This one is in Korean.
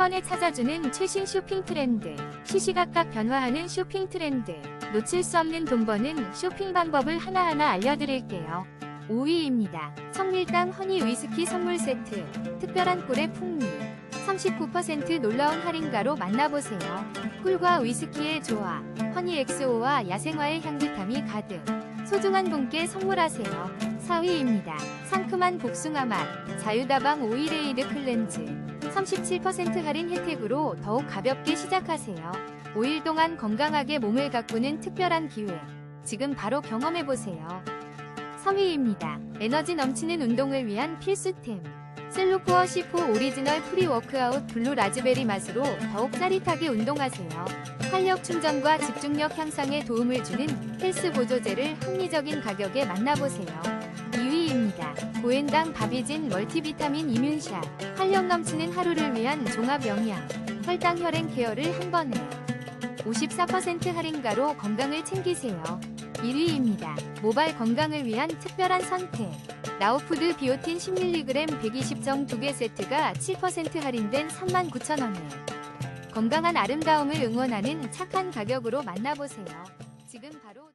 번에 찾아주는 최신 쇼핑 트렌드, 시시각각 변화하는 쇼핑 트렌드, 놓칠 수 없는 돈 버는 쇼핑 방법을 하나하나 알려드릴게요. 5위입니다. 성밀당 허니 위스키 선물 세트, 특별한 꿀의 풍미, 39% 놀라운 할인가로 만나보세요. 꿀과 위스키의 조화, 허니 엑스오와 야생화의 향긋함이 가득, 소중한 분께 선물하세요. 4위입니다. 상큼한 복숭아 맛, 자유다방 오일에이드 클렌즈, 37% 할인 혜택으로 더욱 가볍게 시작하세요. 5일 동안 건강하게 몸을 가꾸는 특별한 기회. 지금 바로 경험해보세요. 3위입니다. 에너지 넘치는 운동을 위한 필수템. 셀로코어 C4 오리지널 프리 워크아웃 블루 라즈베리 맛으로 더욱 짜릿하게 운동하세요. 활력 충전과 집중력 향상에 도움을 주는 헬스 보조제를 합리적인 가격에 만나보세요. 2위입니다. 고엔당 바비진 멀티비타민 이뮨샷. 활력 넘치는 하루를 위한 종합 영양. 혈당 혈행 케어를 한 번에. 54% 할인가로 건강을 챙기세요. 1위입니다. 모발 건강을 위한 특별한 선택. 나우푸드 비오틴 10mg 120정 2개 세트가 7% 할인된 39,000원에. 건강한 아름다움을 응원하는 착한 가격으로 만나보세요. 지금 바로